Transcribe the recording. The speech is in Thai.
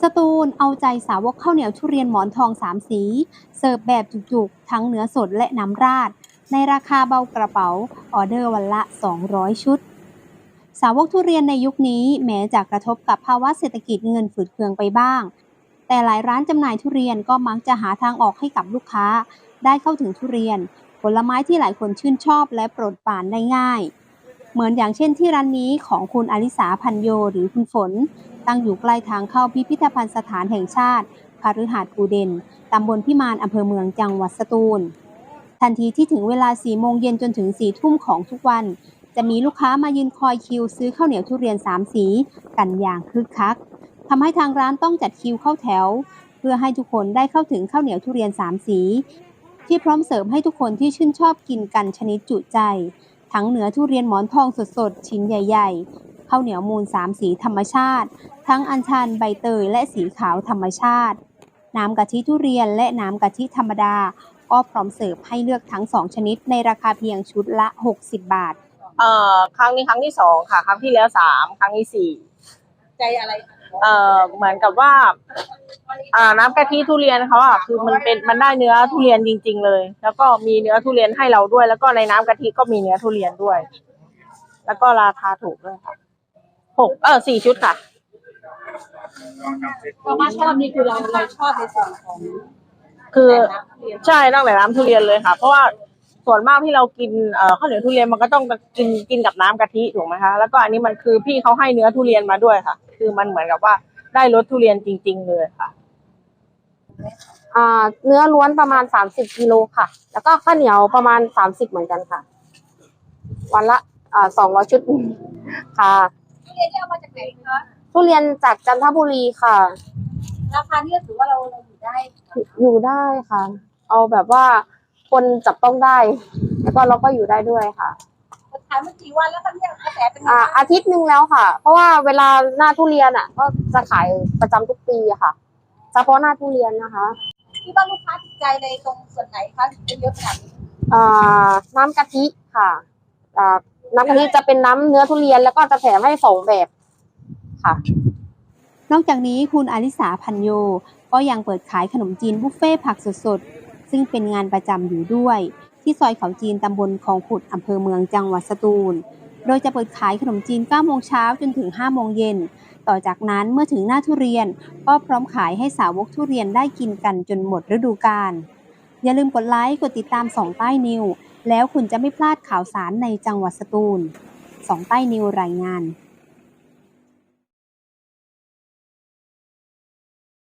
สตูลเอาใจสาวกข้าวเหนียวทุเรียนหมอนทองสามสี เสิร์ฟแบบจุกๆ ทั้งเนื้อสดและน้ำราด ในราคาเบากระเป๋า ออเดอร์วันละ 200 ชุด สาวกทุเรียนในยุคนี้แม้จะกระทบกับภาวะเศรษฐกิจเงินฝืดเคืองไปบ้าง แต่หลายร้านจำหน่ายทุเรียนก็มักจะหาทางออกให้กับลูกค้า ได้เข้าถึงทุเรียน ผลไม้ที่หลายคนชื่นชอบและโปรดปรานได้ง่าย เหมือนอย่างเช่นที่ร้านนี้ของคุณอลิสาพันโยหรือคุณฝน ตั้งอยู่ใกล้ทางเข้าพิพิธภัณฑ์สถานแห่งชาติคาฤหาสน์กูเดนตำบลพิมานอำเภอเมืองจังหวัดสตูล ทันทีที่ถึงเวลา4โมงเย็นจนถึง4ทุ่มของทุกวัน จะมีลูกค้ามายืนคอยคิวซื้อข้าวเหนียวทุเรียน 3 สีกันอย่างคึกคักทำให้ทางร้านต้องจัดคิวเข้าแถว เพื่อให้ทุกคนได้เข้าถึงข้าวเหนียวทุเรียน 3 สี ที่พร้อมเสิร์ฟให้ทุกคนที่ชื่นชอบกินกันชนิดจุใจ ทั้งเนื้อทุเรียนหมอนทองสดๆ ชิ้นใหญ่ๆข้าวเหนียวมูลสามสีธรรมชาติ ทั้งอัญชันใบเตยและสีขาวธรรมชาติ น้ำกะทิทุเรียนและน้ำกะทิธรรมดา ก็พร้อมเสิร์ฟให้เลือกทั้ง2ชนิดในราคาเพียงชุดละ 60 บาท เอ่อครั้งนี้ครั้งที่สองค่ะ ครั้งที่แล้วสามครั้งที่สี่ใจอะไรคะเอ่อเหมือนกับว่า อ่าน้ำกะทิทุเรียนเขาอะคือมันเป็นมันได้เนื้อทุเรียนจริง ๆ เลย แล้วก็มีเนื้อทุเรียนให้เราด้วย แล้วก็ในน้ำกะทิก็มีเนื้อทุเรียนด้วย แล้วก็ราคาถูกด้วยค่ะหกเออสี่ชุดค่ะ เพราะว่าชอบนี่คือเราเราชอบในส่วนของคือน้ำทุเรียนใช่ตั้งแต่น้ำทุเรียนเลยค่ะ เพราะว่าส่วนมากที่เรากินเอ่อข้าวเหนียวทุเรียนมันก็ต้องกินกินกับน้ำกะทิถูกไหมคะแล้วก็อันนี้มันคือพี่เขาให้เนื้อทุเรียนมาด้วยค่ะ คือมันเหมือนกับว่า ได้รสทุเรียนจริง ๆ เลยค่ะ อ่า เนื้อล้วนประมาณสามสิบกิโลค่ะ แล้วก็ข้าวเหนียวประมาณสามสิบเหมือนกันค่ะ วันละอ่าสองร้อยชุดค่ะ ทุเรียนที่เอามาจากไหนคะทุเรียนจากจันทบุรีค่ะ ราคาที่ถือว่าเราเราอยู่ได้อยู่ได้ค่ะ เอาแบบว่าคนจับต้องได้ แล้วก็เราก็อยู่ได้ด้วยค่ะคนขายเมื่อกี่วันแล้วคะเนี่ยกระแสเป็นไงอ่าบ้างอาทิตย์หนึ่งแล้วค่ะ เพราะว่าเวลาหน้าทุเรียนอะ ก็จะขายประจำทุกปีอะค่ะเฉพาะหน้าทุเรียนนะคะที่ว่าลูกค้าติดใจในตรงส่วนไหนคะถึงเป็นเยอะขนาดนี้อ่าน้ำกะทิค่ะอ่าน้ำกะทิจะเป็นน้ำเนื้อทุเรียนแล้วก็จะแถมให้สองแบบค่ะ นอกจากนี้คุณอลิสาพันโย ก็ยังเปิดขายขนมจีนบุฟเฟ่ผักสดๆ ซึ่งเป็นงานประจำอยู่ด้วย ที่ซอยเขาจีนตำบลคลองขุดอำเภอเมืองจังหวัดสตูล โดยจะเปิดขายขนมจีน9โมงเช้าจนถึง5โมงเย็น ต่อจากนั้นเมื่อถึงหน้าทุเรียน ก็พร้อมขายให้สาวกทุเรียนได้กินกันจนหมดฤดูกาล อย่าลืมกดไลค์กดติดตามสองใต้นิว แล้วคุณจะไม่พลาดข่าวสารในจังหวัดสตูลสองใต้นิวรายงาน